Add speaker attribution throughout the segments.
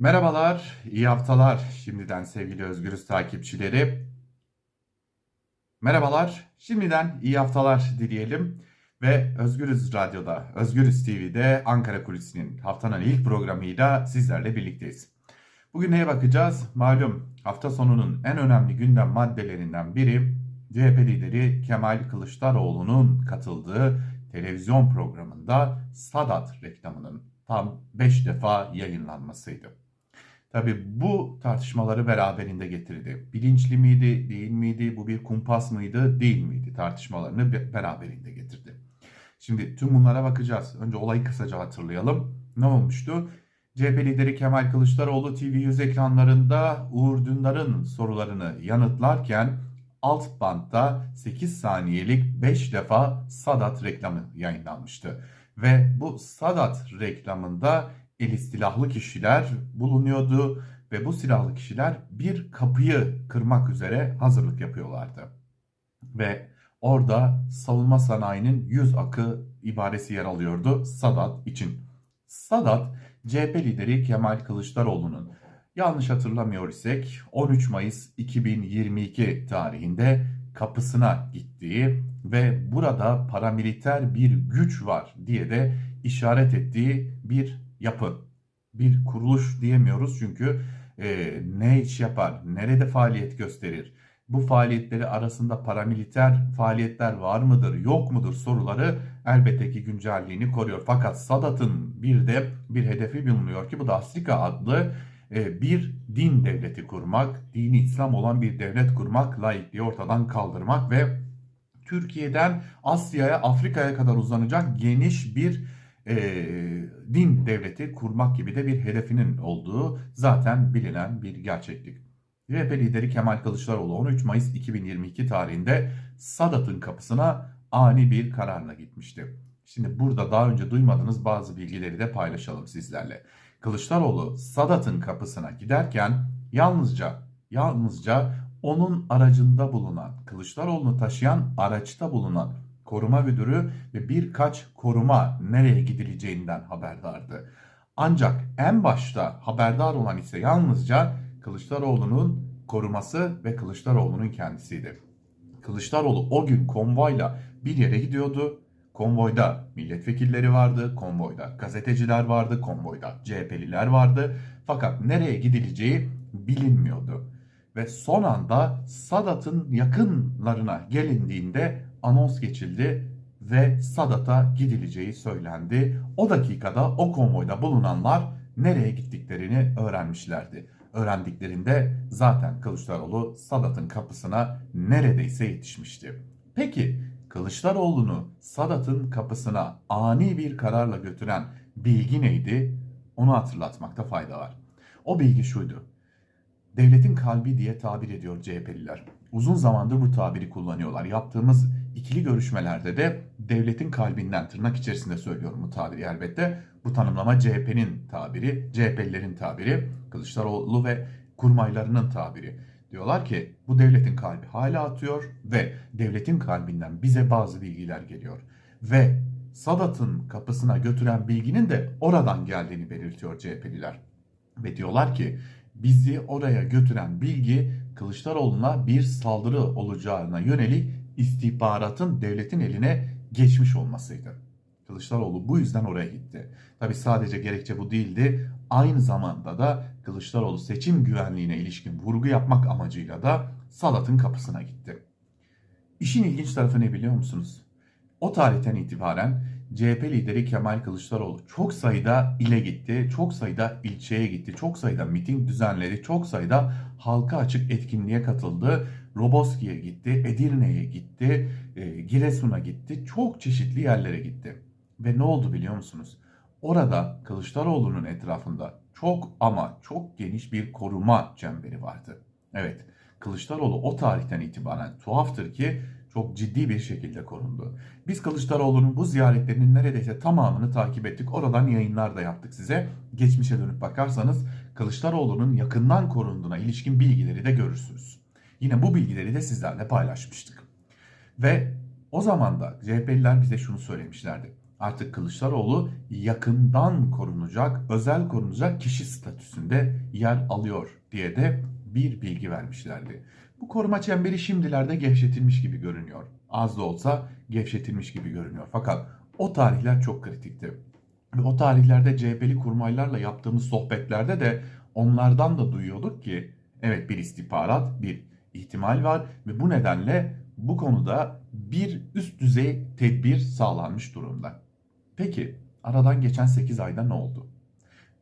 Speaker 1: Merhabalar, iyi haftalar şimdiden sevgili Özgürüz takipçileri. Merhabalar, şimdiden iyi haftalar dileyelim. Ve Özgürüz Radyo'da, Özgürüz TV'de Ankara Kulisi'nin haftanın ilk programıyla sizlerle birlikteyiz. Bugün neye bakacağız? Malum hafta sonunun en önemli gündem maddelerinden biri CHP lideri Kemal Kılıçdaroğlu'nun katıldığı televizyon programında Sadat reklamının tam 5 defa yayınlanmasıydı. Tabi bu tartışmaları beraberinde getirdi. Bilinçli miydi, değil miydi, bu bir kumpas mıydı, değil miydi tartışmalarını beraberinde getirdi. Şimdi tüm bunlara bakacağız. Önce olayı kısaca hatırlayalım. Ne olmuştu? CHP lideri Kemal Kılıçdaroğlu TV100 ekranlarında Uğur Dündar'ın sorularını yanıtlarken alt bantta 8 saniyelik 5 defa Sadat reklamı yayınlanmıştı. Ve bu Sadat reklamında eli silahlı kişiler bulunuyordu ve bu silahlı kişiler bir kapıyı kırmak üzere hazırlık yapıyorlardı. Ve orada savunma sanayinin yüz akı ibaresi yer alıyordu Sadat için. Sadat CHP lideri Kemal Kılıçdaroğlu'nun yanlış hatırlamıyor isek 13 Mayıs 2022 tarihinde kapısına gittiği ve burada paramiliter bir güç var diye de işaret ettiği bir yapı. Bir kuruluş diyemiyoruz çünkü e, ne iş yapar, nerede faaliyet gösterir, bu faaliyetleri arasında paramiliter faaliyetler var mıdır, yok mudur soruları elbette ki güncelliğini koruyor. Fakat Sadat'ın bir de bir hedefi bulunuyor ki bu da Afrika adlı e, bir din devleti kurmak, dini İslam olan bir devlet kurmak, laikliği ortadan kaldırmak ve Türkiye'den Asya'ya, Afrika'ya kadar uzanacak geniş bir e, din devleti kurmak gibi de bir hedefinin olduğu zaten bilinen bir gerçeklik. CHP lideri Kemal Kılıçdaroğlu 13 Mayıs 2022 tarihinde Sadat'ın kapısına ani bir kararla gitmişti. Şimdi burada daha önce duymadığınız bazı bilgileri de paylaşalım sizlerle. Kılıçdaroğlu Sadat'ın kapısına giderken yalnızca yalnızca onun aracında bulunan, Kılıçdaroğlu'nu taşıyan araçta bulunan koruma müdürü ve birkaç koruma nereye gidileceğinden haberdardı. Ancak en başta haberdar olan ise yalnızca Kılıçdaroğlu'nun koruması ve Kılıçdaroğlu'nun kendisiydi. Kılıçdaroğlu o gün konvoyla bir yere gidiyordu. Konvoyda milletvekilleri vardı, konvoyda gazeteciler vardı, konvoyda CHP'liler vardı. Fakat nereye gidileceği bilinmiyordu. Ve son anda Sadat'ın yakınlarına gelindiğinde anons geçildi ve Sadat'a gidileceği söylendi. O dakikada o konvoyda bulunanlar nereye gittiklerini öğrenmişlerdi. Öğrendiklerinde zaten Kılıçdaroğlu Sadat'ın kapısına neredeyse yetişmişti. Peki Kılıçdaroğlu'nu Sadat'ın kapısına ani bir kararla götüren bilgi neydi? Onu hatırlatmakta fayda var. O bilgi şuydu. Devletin kalbi diye tabir ediyor CHP'liler. Uzun zamandır bu tabiri kullanıyorlar. Yaptığımız ikili görüşmelerde de devletin kalbinden tırnak içerisinde söylüyorum bu tabiri elbette. Bu tanımlama CHP'nin tabiri, CHP'lilerin tabiri, Kılıçdaroğlu ve kurmaylarının tabiri. Diyorlar ki bu devletin kalbi hala atıyor ve devletin kalbinden bize bazı bilgiler geliyor. Ve Sadat'ın kapısına götüren bilginin de oradan geldiğini belirtiyor CHP'liler. Ve diyorlar ki bizi oraya götüren bilgi Kılıçdaroğlu'na bir saldırı olacağına yönelik istihbaratın devletin eline geçmiş olmasıydı. Kılıçdaroğlu bu yüzden oraya gitti. Tabi sadece gerekçe bu değildi. Aynı zamanda da Kılıçdaroğlu seçim güvenliğine ilişkin vurgu yapmak amacıyla da Salat'ın kapısına gitti. İşin ilginç tarafı ne biliyor musunuz? O tarihten itibaren CHP lideri Kemal Kılıçdaroğlu çok sayıda ile gitti, çok sayıda ilçeye gitti, çok sayıda miting düzenledi, çok sayıda halka açık etkinliğe katıldı. Roboski'ye gitti, Edirne'ye gitti, e, Giresun'a gitti, çok çeşitli yerlere gitti. Ve ne oldu biliyor musunuz? Orada Kılıçdaroğlu'nun etrafında çok ama çok geniş bir koruma çemberi vardı. Evet, Kılıçdaroğlu o tarihten itibaren tuhaftır ki çok ciddi bir şekilde korundu. Biz Kılıçdaroğlu'nun bu ziyaretlerinin neredeyse tamamını takip ettik. Oradan yayınlar da yaptık size. Geçmişe dönüp bakarsanız Kılıçdaroğlu'nun yakından korunduğuna ilişkin bilgileri de görürsünüz. Yine bu bilgileri de sizlerle paylaşmıştık. Ve o zaman da CHP'liler bize şunu söylemişlerdi. Artık Kılıçdaroğlu yakından korunacak, özel korunacak kişi statüsünde yer alıyor diye de bir bilgi vermişlerdi. Bu koruma çemberi şimdilerde gevşetilmiş gibi görünüyor. Az da olsa gevşetilmiş gibi görünüyor. Fakat o tarihler çok kritikti. Ve o tarihlerde CHP'li kurmaylarla yaptığımız sohbetlerde de onlardan da duyuyorduk ki evet bir istihbarat, bir ihtimal var ve bu nedenle bu konuda bir üst düzey tedbir sağlanmış durumda. Peki aradan geçen 8 ayda ne oldu?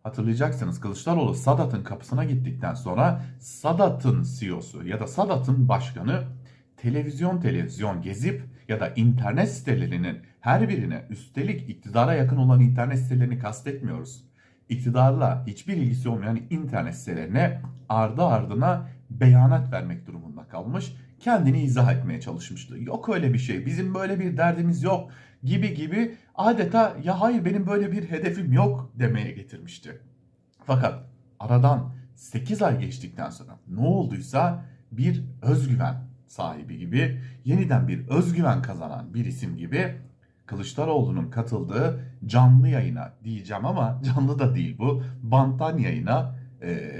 Speaker 1: Hatırlayacaksınız Kılıçdaroğlu Sadat'ın kapısına gittikten sonra Sadat'ın CEO'su ya da Sadat'ın başkanı televizyon televizyon gezip ya da internet sitelerinin her birine üstelik iktidara yakın olan internet sitelerini kastetmiyoruz. İktidarla hiçbir ilgisi olmayan internet sitelerine ardı ardına beyanat vermek durumunda kalmış. Kendini izah etmeye çalışmıştı. Yok öyle bir şey bizim böyle bir derdimiz yok gibi gibi adeta ya hayır benim böyle bir hedefim yok demeye getirmişti. Fakat aradan 8 ay geçtikten sonra ne olduysa bir özgüven sahibi gibi yeniden bir özgüven kazanan bir isim gibi Kılıçdaroğlu'nun katıldığı canlı yayına diyeceğim ama canlı da değil bu. Banttan yayına e,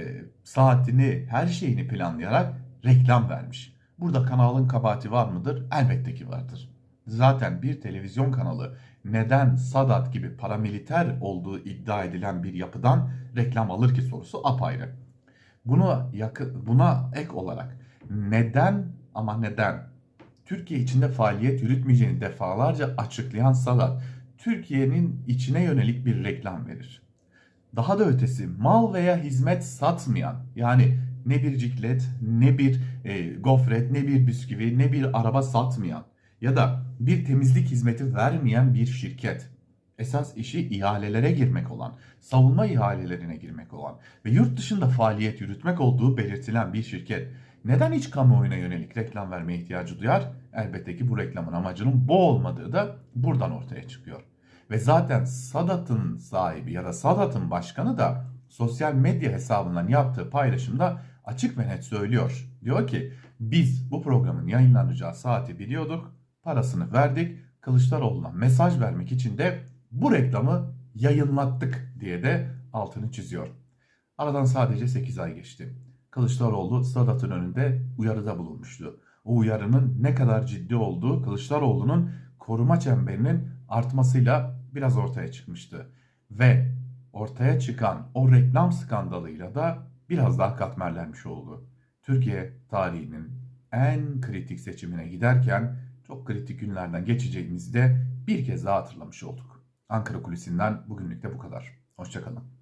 Speaker 1: saatini her şeyini planlayarak reklam vermiş. Burada kanalın kabahati var mıdır? Elbette ki vardır. Zaten bir televizyon kanalı neden Sadat gibi paramiliter olduğu iddia edilen bir yapıdan reklam alır ki sorusu apayrı. Buna, yakın, buna ek olarak neden ama neden Türkiye içinde faaliyet yürütmeyeceğini defalarca açıklayan Sadat, Türkiye'nin içine yönelik bir reklam verir. Daha da ötesi mal veya hizmet satmayan yani ne bir ciklet, ne bir e, gofret, ne bir bisküvi, ne bir araba satmayan ya da bir temizlik hizmeti vermeyen bir şirket esas işi ihalelere girmek olan, savunma ihalelerine girmek olan ve yurt dışında faaliyet yürütmek olduğu belirtilen bir şirket neden hiç kamuoyuna yönelik reklam vermeye ihtiyacı duyar? Elbette ki bu reklamın amacının bu olmadığı da buradan ortaya çıkıyor. Ve zaten Sadat'ın sahibi ya da Sadat'ın başkanı da sosyal medya hesabından yaptığı paylaşımda açık ve net söylüyor. Diyor ki biz bu programın yayınlanacağı saati biliyorduk, parasını verdik, Kılıçdaroğlu'na mesaj vermek için de bu reklamı yayınlattık diye de altını çiziyor. Aradan sadece 8 ay geçti. Kılıçdaroğlu Sadat'ın önünde uyarıda bulunmuştu. O uyarının ne kadar ciddi olduğu Kılıçdaroğlu'nun koruma çemberinin artmasıyla biraz ortaya çıkmıştı. Ve ortaya çıkan o reklam skandalıyla da biraz daha katmerlenmiş oldu. Türkiye tarihinin en kritik seçimine giderken çok kritik günlerden geçeceğimizi de bir kez daha hatırlamış olduk. Ankara Kulisi'nden bugünlük de bu kadar. Hoşçakalın.